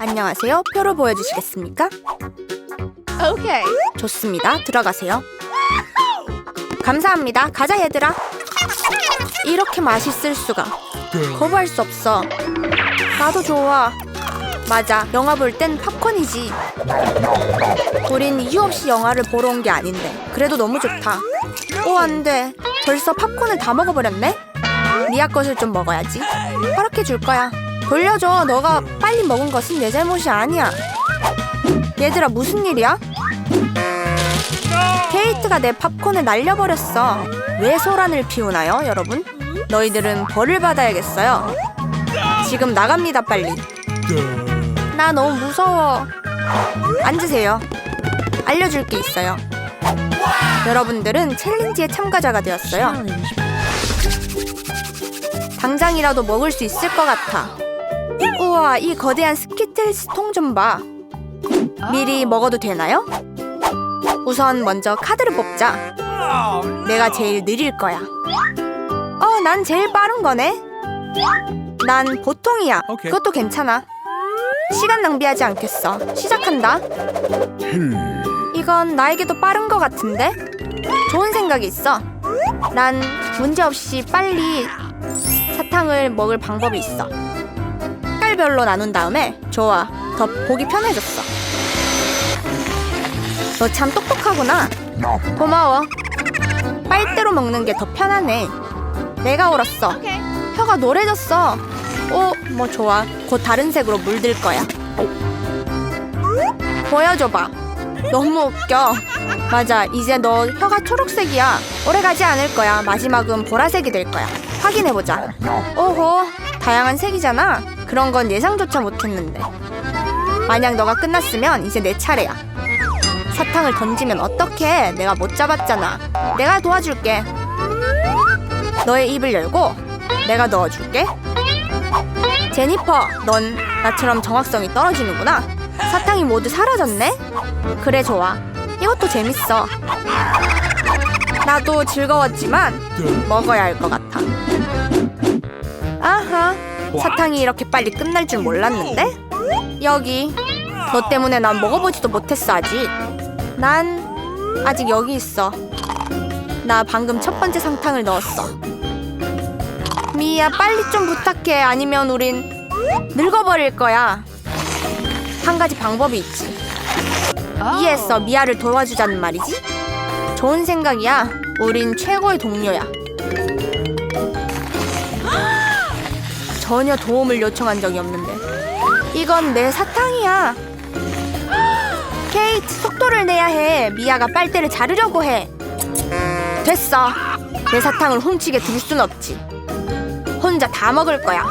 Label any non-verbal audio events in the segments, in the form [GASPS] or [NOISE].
안녕하세요. 표를 보여주시겠습니까? Okay. 좋습니다. 들어가세요. 감사합니다. 가자 얘들아. 이렇게 맛있을 수가. 거부할 수 없어. 나도 좋아. 맞아. 영화 볼 땐 팝콘이지. 우린 이유 없이 영화를 보러 온 게 아닌데. 그래도 너무 좋다. 오, 안 돼. 벌써 팝콘을 다 먹어버렸네? 미아 것을 좀 먹어야지. 허락해 줄 거야. 돌려줘. 너가 빨리 먹은 것은 내 잘못이 아니야. 얘들아, 무슨 일이야? 케이트가 내 팝콘을 날려버렸어. 왜 소란을 피우나요, 여러분? 너희들은 벌을 받아야겠어요. 지금 나갑니다, 빨리. 나 너무 무서워. 앉으세요. 알려줄 게 있어요. 여러분들은 챌린지의 참가자가 되었어요. 당장이라도 먹을 수 있을 것 같아. 우와, 이 거대한 스키틀스 통 좀 봐. 미리 먹어도 되나요? 우선 먼저 카드를 뽑자. 내가 제일 느릴 거야. 어, 난 제일 빠른 거네. 난 보통이야. 오케이. 그것도 괜찮아. 시간 낭비하지 않겠어. 시작한다. 이건 나에게도 빠른 거 같은데? 좋은 생각이 있어. 난 문제 없이 빨리 사탕을 먹을 방법이 있어. 색깔별로 나눈 다음에 좋아. 더 보기 편해졌어. 너 참 똑똑하구나. 고마워. 빨대로 먹는 게 더 편하네. 내가 울었어. 혀가 노래졌어. 오, 뭐 좋아. 곧 다른 색으로 물들 거야. 보여줘봐. 너무 웃겨. 맞아, 이제 너 혀가 초록색이야. 오래 가지 않을 거야. 마지막은 보라색이 될 거야. 확인해보자. 오호, 다양한 색이잖아. 그런 건 예상조차 못했는데. 만약 너가 끝났으면 이제 내 차례야. 사탕을 던지면 어떡해? 내가 못 잡았잖아. 내가 도와줄게. 너의 입을 열고 내가 넣어줄게. 제니퍼, 넌 나처럼 정확성이 떨어지는구나. 사탕이 모두 사라졌네? 그래, 좋아. 이것도 재밌어. 나도 즐거웠지만 먹어야 할 것 같아. 아하, 사탕이 이렇게 빨리 끝날 줄 몰랐는데? 여기. 너 때문에 난 먹어보지도 못했어, 아직. 난 아직 여기 있어. 나 방금 첫 번째 상탕을 넣었어. 미야, 빨리 좀 부탁해. 아니면 우린 늙어버릴 거야. 한 가지 방법이 있지. 이해했어. 미아를 도와주자는 말이지? 좋은 생각이야. 우린 최고의 동료야. 전혀 도움을 요청한 적이 없는데. 이건 내 사탕이야. 케이트, 속도를 내야 해. 미아가 빨대를 자르려고 해. 됐어. 내 사탕을 훔치게 둘 순 없지. 혼자 다 먹을 거야.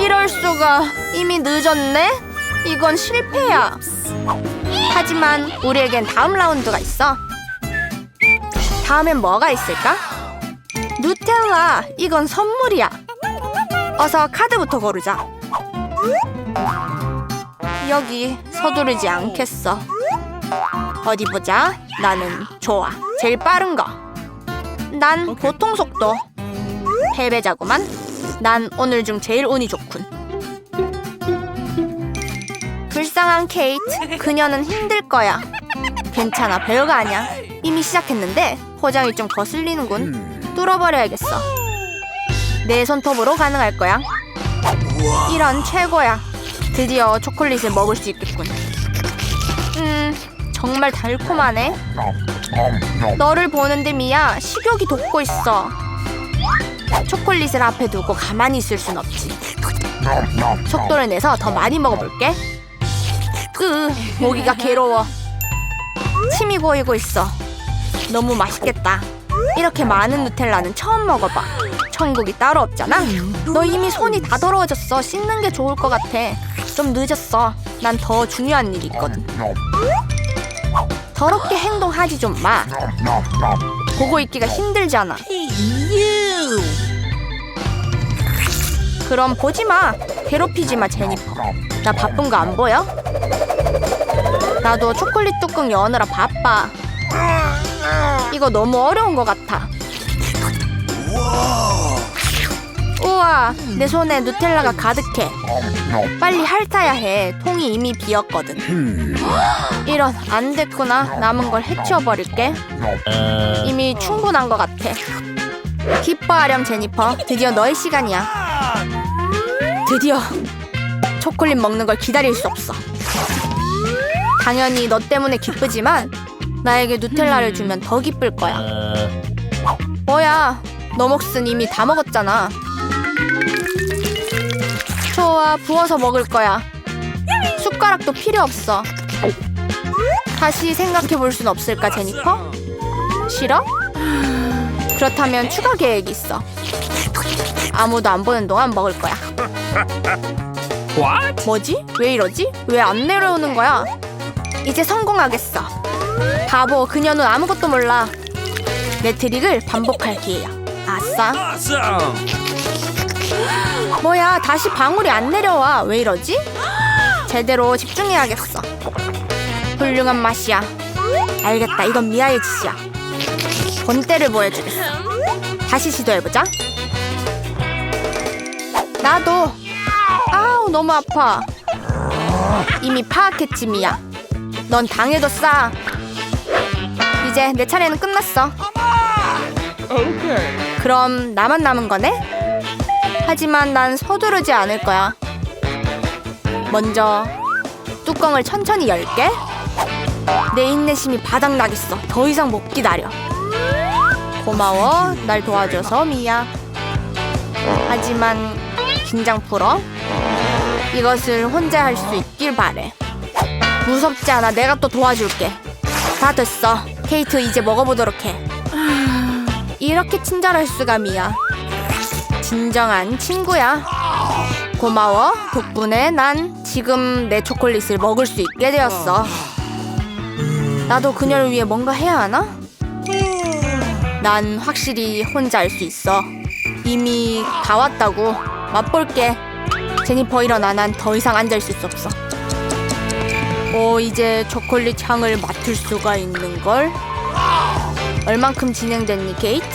이럴 수가 이미 늦었네? 이건 실패야. 하지만 우리에겐 다음 라운드가 있어. 다음엔 뭐가 있을까? 누텔라, 이건 선물이야. 어서 카드부터 고르자. 여기 서두르지 않겠어. 어디 보자. 나는 좋아. 제일 빠른 거. 난 보통 속도. 패배자구만. 난 오늘 중 제일 운이 좋군. 불쌍한 케이트. 그녀는 힘들 거야. 괜찮아. 별거 아니야. 이미 시작했는데 포장이 좀 거슬리는군. 뚫어버려야겠어. 내 손톱으로 가능할 거야. 이런 최고야. 드디어 초콜릿을 먹을 수 있겠군. 음, 정말 달콤하네. 너를 보는데 미야 식욕이 돋고 있어. 초콜릿을 앞에 두고 가만히 있을 순 없지. 속도를 내서 더 많이 먹어볼게. 으, 모기가 괴로워. 침이 고이고 있어. 너무 맛있겠다. 이렇게 많은 누텔라는 처음 먹어봐. 천국이 따로 없잖아. 너 이미 손이 다 더러워졌어. 씻는 게 좋을 것 같아. 좀 늦었어. 난 더 중요한 일이 있거든. 더럽게 행동하지 좀 마. 보고 있기가 힘들잖아. 그럼 보지 마. 괴롭히지 마, 제니퍼. 나 바쁜 거 안 보여? 나도 초콜릿 뚜껑 여느라 바빠. 이거 너무 어려운 것 같아. 우와, 내 손에 누텔라가 가득해. 빨리 핥아야 해. 통이 이미 비었거든. 이런, 안 됐구나. 남은 걸 해치워버릴게. 이미 충분한 것 같아. 기뻐하렴, 제니퍼. 드디어 너의 시간이야. 드디어 초콜릿 먹는 걸 기다릴 수 없어. 당연히 너 때문에 기쁘지만 나에게 누텔라를 주면 더 기쁠 거야. 뭐야, 너 몫은 이미 다 먹었잖아. 좋아, 부어서 먹을 거야. 숟가락도 필요 없어. 다시 생각해 볼 순 없을까, 제니퍼? 싫어? 그렇다면 추가 계획이 있어. 아무도 안 보는 동안 먹을 거야. 뭐지? 왜 이러지? 왜 안 내려오는 거야? 이제 성공하겠어. 바보, 그녀는 아무것도 몰라. 내 트릭을 반복할 기회야. 아싸. Awesome! 뭐야, 다시 방울이 안 내려와. 왜 이러지? 제대로 집중해야겠어. 훌륭한 맛이야. 알겠다, 이건 미아의 짓이야. 본때를 보여주겠어. 다시 시도해보자. 나도. 아우, 너무 아파. 이미 파악했지, 미야. 넌 당해도 싸. 이제 내 차례는 끝났어. Okay. 그럼 나만 남은 거네? 하지만 난 서두르지 않을 거야. 먼저 뚜껑을 천천히 열게. 내 인내심이 바닥나겠어. 더 이상 못 기다려. 고마워. 날 도와줘서 미야. 하지만 긴장 풀어. 이것을 혼자 할 수 있길 바래. 무섭지 않아. 내가 또 도와줄게. 다 됐어. 케이트 이제 먹어보도록 해. 이렇게 친절할 수가 미야. 진정한 친구야. 고마워. 덕분에 난 지금 내 초콜릿을 먹을 수 있게 되었어. 나도 그녀를 위해 뭔가 해야 하나? 난 확실히 혼자 할 수 있어. 이미 다 왔다고. 맛볼게. 제니퍼 일어나. 난 더 이상 앉아 있을 수 없어. 오, 이제 초콜릿 향을 맡을 수가 있는 걸. 얼만큼 진행됐니, 케이트?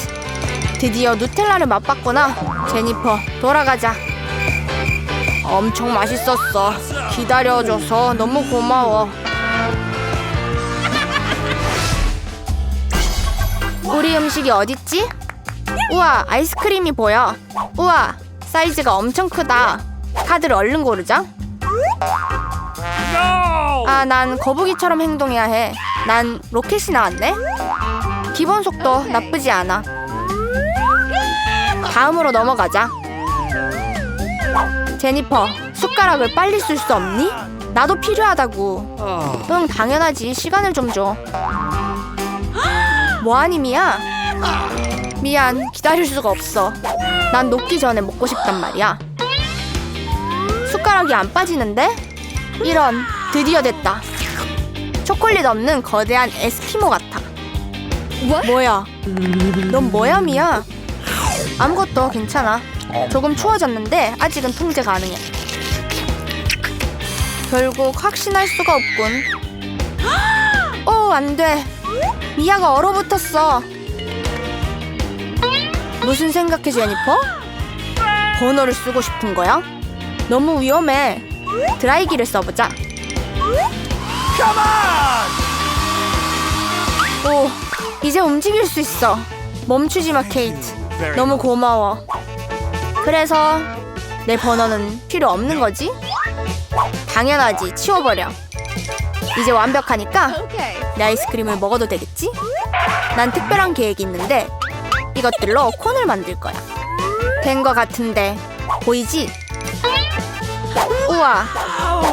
드디어 누텔라를 맛봤구나. 제니퍼, 돌아가자. 엄청 맛있었어. 기다려줘서 너무 고마워. 우리 음식이 어딨지? 우와, 아이스크림이 보여. 우와, 사이즈가 엄청 크다. 카드를 얼른 고르자. 아, 난 거북이처럼 행동해야 해. 난 로켓이 나왔네. 기본 속도 나쁘지 않아. 다음으로 넘어가자. 제니퍼, 숟가락을 빨리 쓸 수 없니? 나도 필요하다고. 응, 당연하지. 시간을 좀 줘. [GASPS] 뭐하니, 미야? 미안, 기다릴 수가 없어. 난 녹기 전에 먹고 싶단 말이야. 숟가락이 안 빠지는데? 이런, 드디어 됐다. 초콜릿 없는 거대한 에스키모 같아. 뭐야? 넌 뭐야, 미야? 아무것도 괜찮아. 조금 추워졌는데 아직은 통제 가능해. 결국 확신할 수가 없군. 오, [GASPS] 안 돼. 미아가 얼어붙었어. 무슨 생각해, 제니퍼? 번호를 쓰고 싶은 거야? 너무 위험해. 드라이기를 써보자. Come on! 오, 이제 움직일 수 있어. 멈추지 마, 케이트. 너무 고마워. 그래서 내 번호는 필요 없는 거지? 당연하지. 치워버려. 이제 완벽하니까. 내 아이스크림을 먹어도 되겠지? 난 특별한 계획이 있는데 이것들로 콘을 만들 거야. 된 거 같은데 보이지? 우와,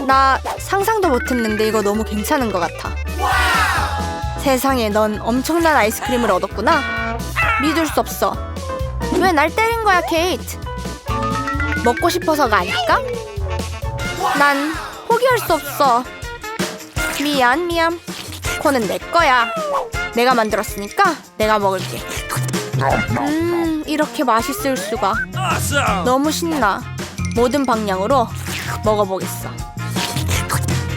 나 상상도 못했는데 이거 너무 괜찮은 것 같아. 세상에 넌 엄청난 아이스크림을 얻었구나. 믿을 수 없어. 왜 날 때린 거야, 케이트? 먹고 싶어서가 아닐까? 난 포기할 수 없어. 미안, 미안. 콘은 내 거야. 내가 만들었으니까 내가 먹을게. 음, 이렇게 맛있을 수가. 너무 신나. 모든 방향으로 먹어보겠어.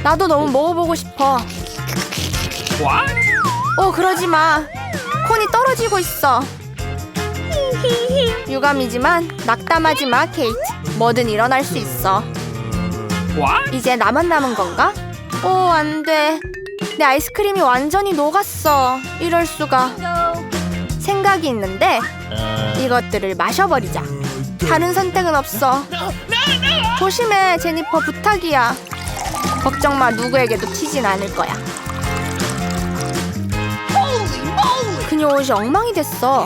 나도 너무 먹어보고 싶어. What? 오, 그러지 마. 콘이 떨어지고 있어. 유감이지만 낙담하지 마, 케이트. 뭐든 일어날 수 있어. 이제 나만 남은 건가? 오, 안 돼. 내 아이스크림이 완전히 녹았어. 이럴 수가. 생각이 있는데 이것들을 마셔버리자. 다른 선택은 없어. 조심해, 제니퍼 부탁이야. 걱정 마, 누구에게도 튀진 않을 거야. 그녀 옷이 엉망이 됐어.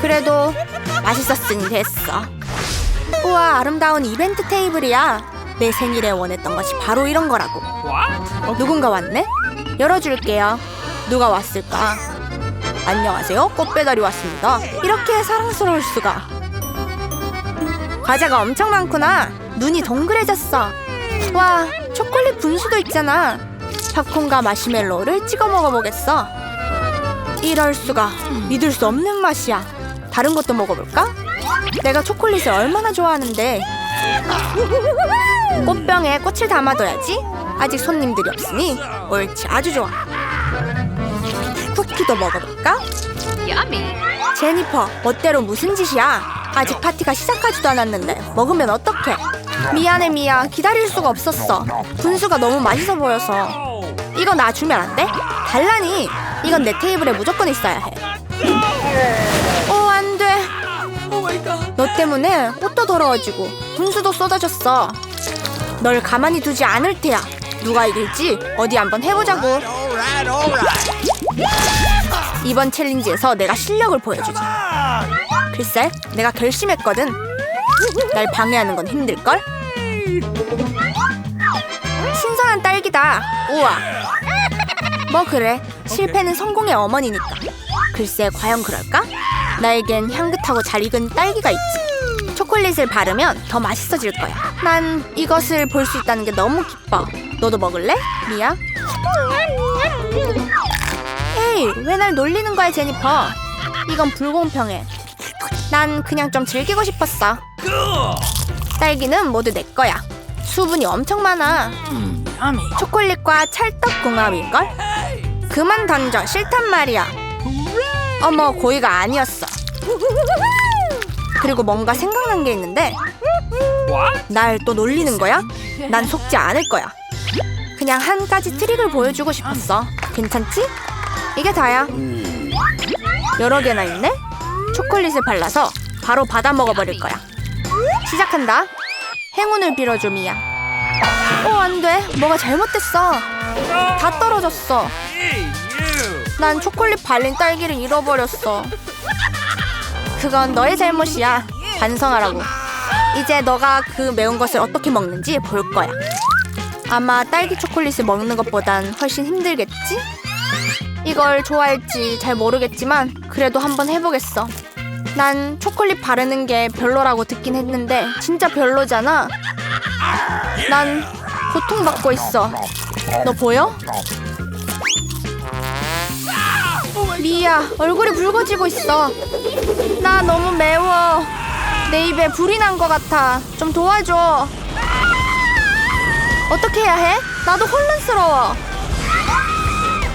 그래도 맛있었으니 됐어. 우와, 아름다운 이벤트 테이블이야. 내 생일에 원했던 것이 바로 이런 거라고. 누군가 왔네? 열어줄게요. 누가 왔을까? 안녕하세요. 꽃배달이 왔습니다. 이렇게 사랑스러울 수가. 과자가 엄청 많구나. 눈이 동그래졌어. 와, 초콜릿 분수도 있잖아. 팝콘과 마시멜로우를 찍어 먹어보겠어. 이럴 수가. 믿을 수 없는 맛이야. 다른 것도 먹어볼까? 내가 초콜릿을 얼마나 좋아하는데. 꽃병에 꽃을 담아둬야지. 아직 손님들이 없으니 옳지 아주 좋아. 쿠키도 먹어볼까? 제니퍼, 멋대로 무슨 짓이야? 아직 파티가 시작하지도 않았는데 먹으면 어떡해? 미안해 미야, 기다릴 수가 없었어. 분수가 너무 맛있어 보여서. 이거 나 주면 안 돼? 달라니. 이건 내 테이블에 무조건 있어야 해. 오, 안 돼. 너 때문에 옷도 더러워지고 분수도 쏟아졌어. 널 가만히 두지 않을 테야. 누가 이길지 어디 한번 해보자고. 이번 챌린지에서 내가 실력을 보여주지. 글쎄, 내가 결심했거든. 날 방해하는 건 힘들걸? 신선한 딸기다. 우와. 뭐 그래. 실패는 성공의 어머니니까. 글쎄, 과연 그럴까? 나에겐 향긋하고 잘 익은 딸기가 있지. 초콜릿을 바르면 더 맛있어질 거야. 난 이것을 볼 수 있다는 게 너무 기뻐. 너도 먹을래? 미야? 에이, 왜 날 놀리는 거야, 제니퍼? 이건 불공평해. 난 그냥 좀 즐기고 싶었어. 딸기는 모두 내 거야. 수분이 엄청 많아. 초콜릿과 찰떡 궁합일걸? 그만 던져, 싫단 말이야. 어머, 고의가 아니었어. 그리고 뭔가 생각난 게 있는데? 날 또 놀리는 거야? 난 속지 않을 거야. 그냥 한 가지 트릭을 보여주고 싶었어. 괜찮지? 이게 다야. 여러 개나 있네? 초콜릿을 발라서 바로 받아 먹어버릴 거야. 시작한다. 행운을 빌어줘, 미야. 어, 안 돼. 뭐가 잘못됐어. 다 떨어졌어. 난 초콜릿 발린 딸기를 잃어버렸어. 그건 너의 잘못이야. 반성하라고. 이제 너가 그 매운 것을 어떻게 먹는지 볼 거야. 아마 딸기 초콜릿을 먹는 것보단 훨씬 힘들겠지? 이걸 좋아할지 잘 모르겠지만 그래도 한번 해보겠어. 난 초콜릿 바르는 게 별로라고 듣긴 했는데 진짜 별로잖아. 난 고통받고 있어. 너 보여? 미야, 얼굴이 붉어지고 있어. 나 너무 매워. 내 입에 불이 난 것 같아. 좀 도와줘. 어떻게 해야 해? 나도 혼란스러워.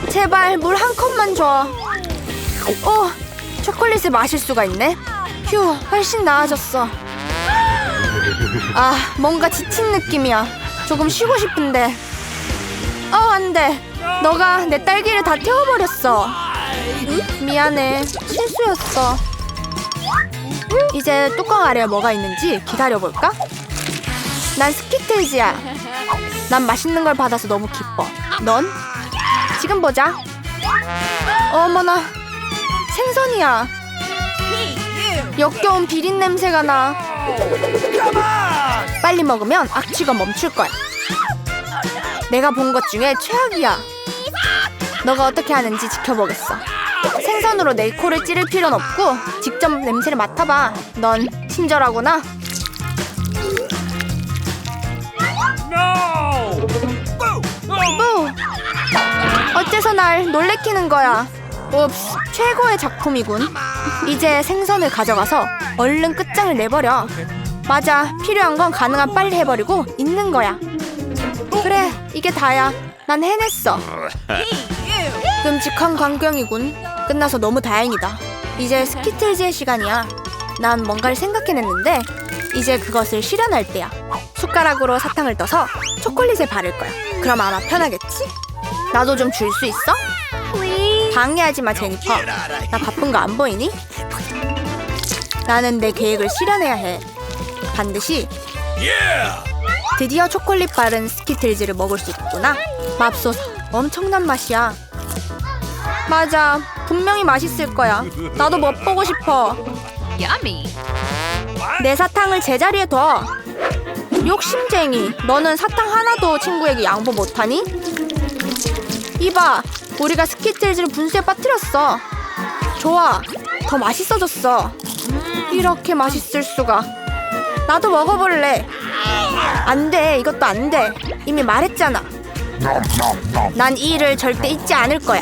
제발 물 한 컵만 줘. 오, 초콜릿을 마실 수가 있네. 휴, 훨씬 나아졌어. 아, 뭔가 지친 느낌이야. 조금 쉬고 싶은데. 어, 안 돼. 너가 내 딸기를 다 태워버렸어. 미안해. 실수였어. 이제 뚜껑 아래에 뭐가 있는지 기다려볼까? 난 스키틀즈야. 난 맛있는 걸 받아서 너무 기뻐. 넌? 지금 보자. 어머나. 생선이야. 역겨운 비린 냄새가 나. 빨리 먹으면 악취가 멈출 거야. 내가 본 것 중에 최악이야. 너가 어떻게 하는지 지켜보겠어. 생선으로 내 코를 찌를 필요는 없고 직접 냄새를 맡아봐. 넌 친절하구나. 또 어째서 날 놀래키는 거야? 옵스, 최고의 작품이군. 이제 생선을 가져가서 얼른 끝장을 내버려. 맞아, 필요한 건 가능한 빨리 해버리고 있는 거야. 그래, 이게 다야. 난 해냈어. 끔찍한 광경이군. 끝나서 너무 다행이다. 이제 스키틀즈의 시간이야. 난 뭔가를 생각해냈는데 이제 그것을 실현할 때야. 숟가락으로 사탕을 떠서 초콜릿에 바를 거야. 그럼 아마 편하겠지? 나도 좀 줄 수 있어? 방해하지 마, 제니퍼. 나 바쁜 거 안 보이니? 나는 내 계획을 실현해야 해. 반드시 드디어 초콜릿 바른 스키틀즈를 먹을 수 있구나. 맙소사, 엄청난 맛이야. 맞아, 분명히 맛있을 거야. 나도 맛보고 싶어. Yummy. 내 사탕을 제자리에 둬. 욕심쟁이, 너는 사탕 하나도 친구에게 양보 못하니? 이봐, 우리가 스키틀즈를 분수에 빠뜨렸어. 좋아, 더 맛있어졌어. 이렇게 맛있을 수가. 나도 먹어볼래. 안 돼, 이것도 안 돼. 이미 말했잖아. 난 이 일을 절대 잊지 않을 거야.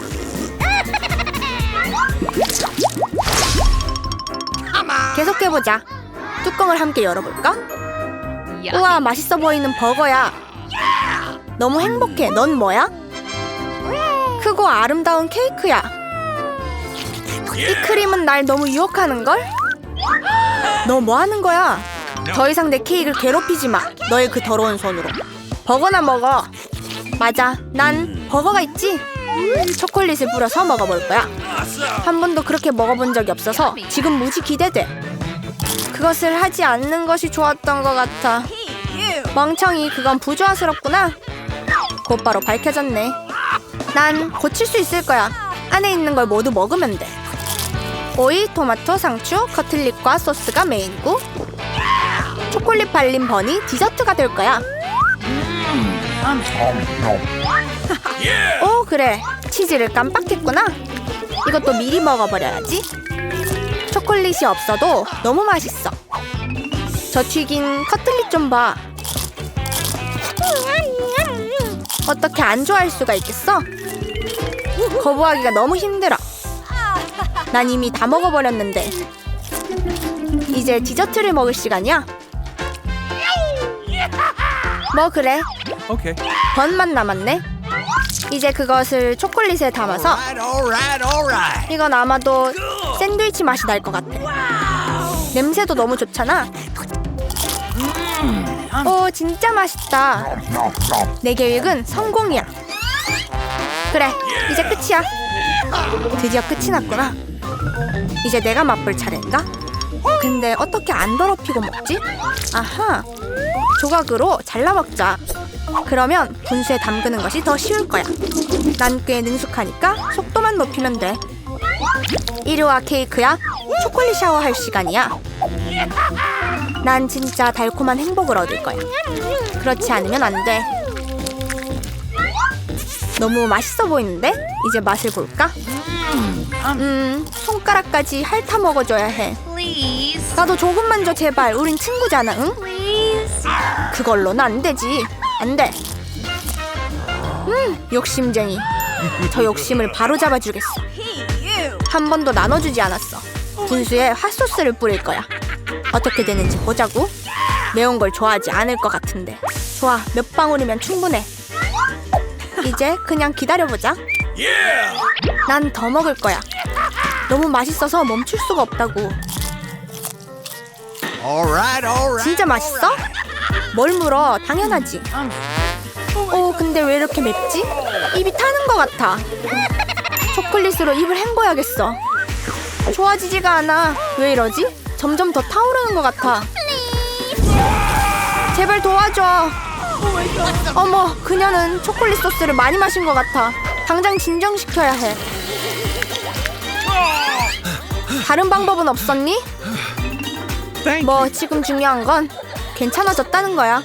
계속해보자. 뚜껑을 함께 열어볼까? 우와, 맛있어 보이는 버거야. 너무 행복해. 넌 뭐야? 크고 아름다운 케이크야. 이 크림은 날 너무 유혹하는걸? 너 뭐 하는 거야? 더 이상 내 케이크를 괴롭히지 마. 너의 그 더러운 손으로. 버거나 먹어. 맞아. 난 버거가 있지. 초콜릿을 뿌려서 먹어볼 거야. 한 번도 그렇게 먹어본 적이 없어서 지금 무지 기대돼. 그것을 하지 않는 것이 좋았던 것 같아. 멍청이, 그건 부조화스럽구나. 곧바로 밝혀졌네. 난 고칠 수 있을 거야. 안에 있는 걸 모두 먹으면 돼. 오이, 토마토, 상추, 커틀릿과 소스가 메인이고 초콜릿 발린 버니 디저트가 될 거야. 오 그래 치즈를 깜빡했구나. 이것도 미리 먹어버려야지. 초콜릿이 없어도 너무 맛있어. 저 튀긴 커틀릿 좀 봐. 어떻게 안 좋아할 수가 있겠어? 거부하기가 너무 힘들어. 난 이미 다 먹어버렸는데. 이제 디저트를 먹을 시간이야. 뭐 그래? 번만 남았네. 이제 그것을 초콜릿에 담아서. 이건 아마도 샌드위치 맛이 날 것 같아. 냄새도 너무 좋잖아. 오, 진짜 맛있다. 내 계획은 성공이야. 그래, 이제 끝이야. 드디어 끝이 났구나. 이제 내가 맛볼 차례인가? 근데 어떻게 안 더럽히고 먹지? 아하, 조각으로 잘라 먹자. 그러면 분수에 담그는 것이 더 쉬울 거야. 난 꽤 능숙하니까 속도만 높이면 돼. 이리 와 케이크야. 초콜릿 샤워 할 시간이야. 난 진짜 달콤한 행복을 얻을 거야. 그렇지 않으면 안 돼. 너무 맛있어 보이는데? 이제 맛을 볼까? 음, 손가락까지 핥아 먹어줘야 해. 나도 조금만 줘 제발. 우린 친구잖아, 응? 그걸로는 안 되지. 안 돼. 음, 욕심쟁이. 저 욕심을 바로 잡아주겠어. 한 번도 나눠주지 않았어. 분수에 핫소스를 뿌릴 거야. 어떻게 되는지 보자고. 매운 걸 좋아하지 않을 것 같은데. 좋아, 몇 방울이면 충분해. 이제 그냥 기다려보자. 난 더 먹을 거야. 너무 맛있어서 멈출 수가 없다고. 진짜 맛있어? 뭘 물어? 당연하지. 오, 근데 왜 이렇게 맵지? 입이 타는 것 같아. 초콜릿으로 입을 헹궈야겠어. 좋아지지가 않아. 왜 이러지? 점점 더 타오르는 것 같아. 제발 도와줘. 어머, 그녀는 초콜릿 소스를 많이 마신 것 같아. 당장 진정시켜야 해. 다른 방법은 없었니? 뭐 지금 중요한 건 괜찮아졌다는 거야.